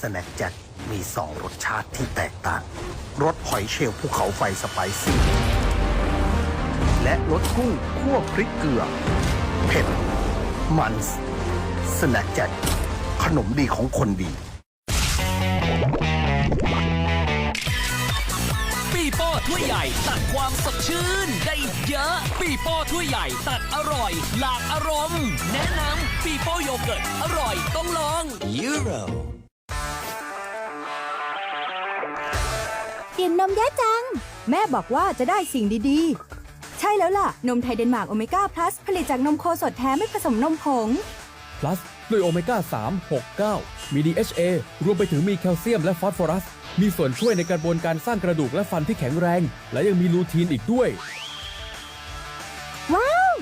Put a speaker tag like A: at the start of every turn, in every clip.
A: สแน็คแจ็คมีสองรสชาติที่แตกต่าง รสหอยเชลล์ภูเขาไฟสไปซี่ และรสกุ้งคั่วพริกเกลือ เผ็ด มันสแน็คแจ็คขนมดีของคนดี
B: ปีโป้ถ้วยใหญ่ตัดความสดชื่นได้เยอะ ปีโป้ถ้วยใหญ่ตัดอร่อย หลากอารมณ์ แนะนำปีโป้โยเกิร์ตอร่อยต้องลองยูโร
C: กินนมเยอะจัง แม่บอกว่าจะได้สิ่งดีๆ ใช่แล้วล่ะ นมไทยเดนมาร์กโอเมก้าพลัสผลิตจากนมโคสดแท้ไม่ผสมนมผง
D: plus ด้วยโอเมก้า 3 6 9 มี DHA รวมไปถึงมีแคลเซียมและฟอสฟอรัส มีส่วนช่วยในกระบวนการสร้างกระดูกและฟันที่แข็งแรง และยังมีลูทีนอีกด้วย
C: ว้าว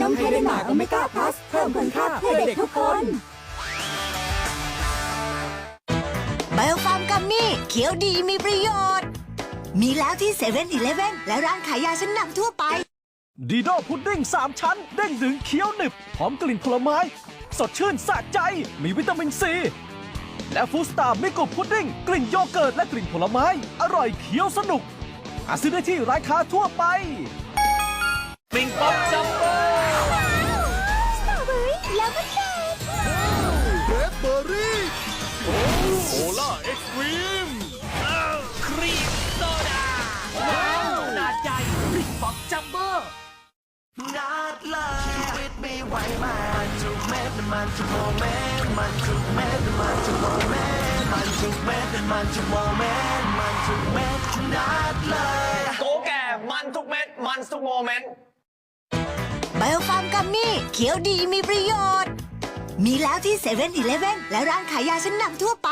C: นมไทยเดนมาร์กโอเมก้าพลัสเพิ่มคุณค่าเพื่อเด็กทุกคน
E: ไบโอฟาร์มกัมมี่เขียวดีมีประโยชน์ มีแล้วที่เซเว่นอีเลฟเว่นและร้านขายยาชั้นนำทั่วไป
F: ดีโดพุดดิ้ง3ชั้น เด้งดึงเคี้ยวหนึบหอมกลิ่นผลไม้ สดชื่นสะใจ มีวิตามินซี และฟูสตาร์มิกุพุดดิ้งกลิ่นโยเกิร์ตและกลิ่นผลไม้ อร่อยเคี้ยวสนุกหาซื้อได้ที่ร้านค้าทั่วไป
B: ปิงปองจัมโบ้
C: สตรอเบอรี่แล้วก็เค้ก
B: ค
G: เลยชีวิตไม่ไหวมันทุกเม็ดมันทุกโมเมนต์มันทุกเม็ดมันทุกโมเมนต์มันทุกเม็ดมันทุกโมเมนต์มันทุกเม็ดนัดเลย
H: โกแก่มันทุกเม็ดมันทุกโมเมนต์
E: ไบโอฟาร์มกัมมี่เขียวดีมีประโยชน์ มีแล้วที่เซเว่นอีเลฟเว่นและร้านขายยาชั้นนำทั่วไป